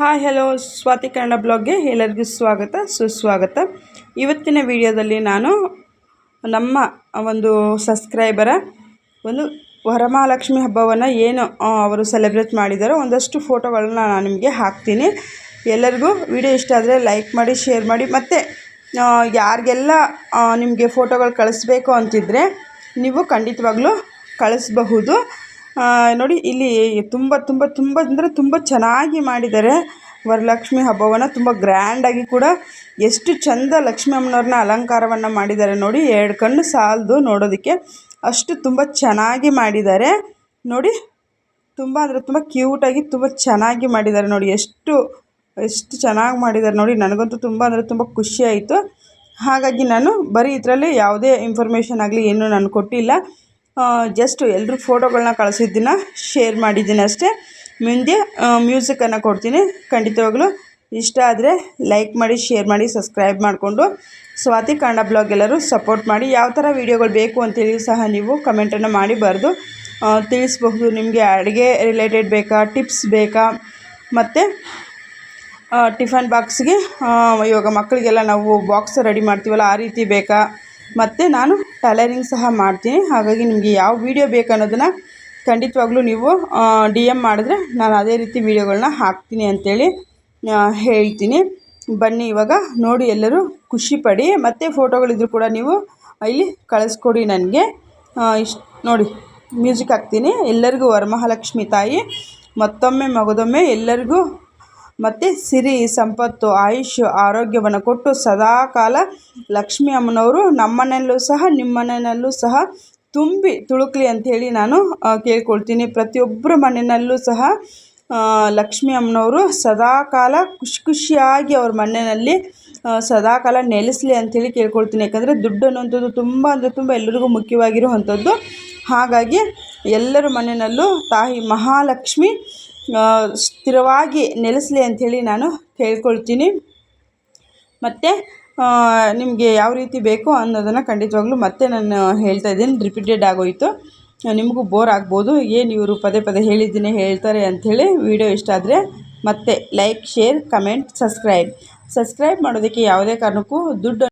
Hi hello, Swati Kannada ಬ್ಲಾಗ್ಗೆ ಎಲ್ಲರಿಗೂ ಸ್ವಾಗತ, ಸುಸ್ವಾಗತ. ಇವತ್ತಿನ ವಿಡಿಯೋದಲ್ಲಿ ನಾನು ನಮ್ಮ ಒಂದು ಸಬ್ಸ್ಕ್ರೈಬರ, ಒಂದು ವರಮಹಾಲಕ್ಷ್ಮಿ ಹಬ್ಬವನ್ನು ಏನು ಅವರು ಸೆಲೆಬ್ರೇಟ್ ಮಾಡಿದಾರೋ ಒಂದಷ್ಟು ಫೋಟೋಗಳನ್ನ ನಾನು ನಿಮಗೆ ಹಾಕ್ತೀನಿ. ಎಲ್ಲರಿಗೂ ವಿಡಿಯೋ ಇಷ್ಟ ಆದರೆ ಲೈಕ್ ಮಾಡಿ, ಶೇರ್ ಮಾಡಿ, ಮತ್ತು ಯಾರಿಗೆಲ್ಲ ನಿಮಗೆ ಫೋಟೋಗಳು ಕಳಿಸ್ಬೇಕು ಅಂತಿದ್ದರೆ ನೀವು ಖಂಡಿತವಾಗ್ಲೂ ಕಳಿಸಬಹುದು. ನೋಡಿ, ಇಲ್ಲಿ ತುಂಬ ತುಂಬ ತುಂಬ, ಅಂದರೆ ತುಂಬ ಚೆನ್ನಾಗಿ ಮಾಡಿದ್ದಾರೆ. ವರಲಕ್ಷ್ಮಿ ಹಬ್ಬವನ್ನು ತುಂಬ ಗ್ರ್ಯಾಂಡಾಗಿ ಕೂಡ ಎಷ್ಟು ಚಂದ ಲಕ್ಷ್ಮೀ ಅಮ್ಮನವ್ರನ್ನ ಅಲಂಕಾರವನ್ನು ಮಾಡಿದ್ದಾರೆ ನೋಡಿ. ಎರಡು ಕಣ್ಣು ಸಾಲದು ನೋಡೋದಕ್ಕೆ. ಅಷ್ಟು ತುಂಬ ಚೆನ್ನಾಗಿ ಮಾಡಿದ್ದಾರೆ. ನೋಡಿ, ತುಂಬ, ಅಂದರೆ ತುಂಬ ಕ್ಯೂಟಾಗಿ ತುಂಬ ಚೆನ್ನಾಗಿ ಮಾಡಿದ್ದಾರೆ ನೋಡಿ. ಎಷ್ಟು ಎಷ್ಟು ಚೆನ್ನಾಗಿ ಮಾಡಿದ್ದಾರೆ ನೋಡಿ. ನನಗಂತೂ ತುಂಬ, ಅಂದರೆ ತುಂಬ ಖುಷಿ ಆಯಿತು. ಹಾಗಾಗಿ ನಾನು ಬರೀ ಇದರಲ್ಲಿ ಯಾವುದೇ ಇನ್ಫಾರ್ಮೇಷನ್ ಆಗಲಿ, ಏನೂ ನಾನು ಕೊಟ್ಟಿಲ್ಲ. ಜಸ್ಟ್ ಎಲ್ಲರೂ ಫೋಟೋಗಳನ್ನ ಕಳಿಸಿದ್ದನ್ನ ಶೇರ್ ಮಾಡಿದ್ದೀನಿ ಅಷ್ಟೇ. ಮುಂದೆ ಮ್ಯೂಸಿಕನ್ನು ಕೊಡ್ತೀನಿ. ಖಂಡಿತವಾಗ್ಲೂ ಇಷ್ಟ ಆದರೆ ಲೈಕ್ ಮಾಡಿ ಶೇರ್ ಮಾಡಿ ಸಬ್ಸ್ಕ್ರೈಬ್ ಮಾಡಿಕೊಂಡು ಸ್ವಾತಿ ಕನ್ನಡ ಬ್ಲಾಗ್ ಎಲ್ಲರೂ ಸಪೋರ್ಟ್ ಮಾಡಿ. ಯಾವ ಥರ ವೀಡಿಯೋಗಳು ಬೇಕು ಅಂತೇಳಿ ಸಹ ನೀವು ಕಮೆಂಟನ್ನು ಮಾಡಿ ಬರೆದು ತಿಳಿಸ್ಬಹುದು. ನಿಮಗೆ ಅಡುಗೆ ರಿಲೇಟೆಡ್ ಬೇಕಾ ಟಿಪ್ಸ್ ಬೇಕಾ, ಮತ್ತು ಟಿಫನ್ ಬಾಕ್ಸ್ಗೆ ಇವಾಗ ಮಕ್ಕಳಿಗೆಲ್ಲ ನಾವು ಬಾಕ್ಸ್ ರೆಡಿ ಮಾಡ್ತೀವಲ್ಲ, ಆ ರೀತಿ ಬೇಕಾ? ಮತ್ತು ನಾನು ಟೈಲರಿಂಗ್ ಸಹ ಮಾಡ್ತೀನಿ. ಹಾಗಾಗಿ ನಿಮಗೆ ಯಾವ ವೀಡಿಯೋ ಬೇಕು ಅನ್ನೋದನ್ನು ಖಂಡಿತವಾಗ್ಲೂ ನೀವು ಡಿ ಎಂ ಮಾಡಿದ್ರೆ ನಾನು ಅದೇ ರೀತಿ ವೀಡಿಯೋಗಳನ್ನ ಹಾಕ್ತೀನಿ ಅಂಥೇಳಿ ಹೇಳ್ತೀನಿ. ಬನ್ನಿ ಇವಾಗ, ನೋಡಿ ಎಲ್ಲರೂ ಖುಷಿ ಪಡಿ. ಮತ್ತು ಫೋಟೋಗಳಿದ್ರು ಕೂಡ ನೀವು ಇಲ್ಲಿ ಕಳಿಸ್ಕೊಡಿ ನನಗೆ. ಇಷ್ಟು ನೋಡಿ ಮ್ಯೂಸಿಕ್ ಹಾಕ್ತೀನಿ. ಎಲ್ಲರಿಗೂ ವರಮಹಾಲಕ್ಷ್ಮಿ ತಾಯಿ. ಮತ್ತೊಮ್ಮೆ, ಮಗದೊಮ್ಮೆ ಎಲ್ಲರಿಗೂ ಮತ್ತು ಸಿರಿ, ಸಂಪತ್ತು ಆಯುಷ್ ಆರೋಗ್ಯವನ್ನು ಕೊಟ್ಟು ಸದಾ ಕಾಲ ಲಕ್ಷ್ಮೀ ಅಮ್ಮನವರು ನಮ್ಮನೆಯಲ್ಲೂ ಸಹ, ನಿಮ್ಮನೆಯಲ್ಲೂ ಸಹ ತುಂಬಿ ತುಳುಕಲಿ ಅಂಥೇಳಿ ನಾನು ಕೇಳ್ಕೊಳ್ತೀನಿ. ಪ್ರತಿಯೊಬ್ಬರ ಮನೆಯಲ್ಲೂ ಸಹ ಲಕ್ಷ್ಮೀ ಅಮ್ಮನವರು ಸದಾ ಕಾಲ ಖುಷಿ ಖುಷಿಯಾಗಿ ಅವ್ರ ಮನೆಯಲ್ಲಿ ಸದಾ ಕಾಲ ನೆಲೆಸಲಿ ಅಂಥೇಳಿ ಕೇಳ್ಕೊಳ್ತೀನಿ. ಯಾಕಂದರೆ ದುಡ್ಡು ಅನ್ನುವಂಥದ್ದು ತುಂಬ ಅಂದರೆ ತುಂಬ ಎಲ್ಲರಿಗೂ ಮುಖ್ಯವಾಗಿರುವಂಥದ್ದು. ಹಾಗಾಗಿ ಎಲ್ಲರ ಮನೆಯಲ್ಲೂ ತಾಯಿ ಮಹಾಲಕ್ಷ್ಮಿ ಸ್ಥಿರವಾಗಿ ನೆಲೆಸಲಿ ಅಂಥೇಳಿ ನಾನು ಕೇಳ್ಕೊಳ್ತೀನಿ. ಮತ್ತು ನಿಮಗೆ ಯಾವ ರೀತಿ ಬೇಕು ಅನ್ನೋದನ್ನು ಖಂಡಿತವಾಗ್ಲೂ ಮತ್ತೆ ನಾನು ಹೇಳ್ತಾ ಇದ್ದೀನಿ. ರಿಪೀಟೆಡ್ ಆಗೋಯಿತು. ನಿಮಗೂ ಬೋರ್ ಆಗ್ಬೋದು. ಏನು ಇವರು ಪದೇ ಪದೇ ಹೇಳಿದ್ದೀನಿ ಹೇಳ್ತಾರೆ ಅಂಥೇಳಿ ವಿಡಿಯೋ ಇಷ್ಟ ಆದರೆ ಮತ್ತೆ like, share, comment, subscribe. Subscribe ಮಾಡೋದಕ್ಕೆ ಯಾವುದೇ ಕಾರಣಕ್ಕೂ ದುಡ್ಡು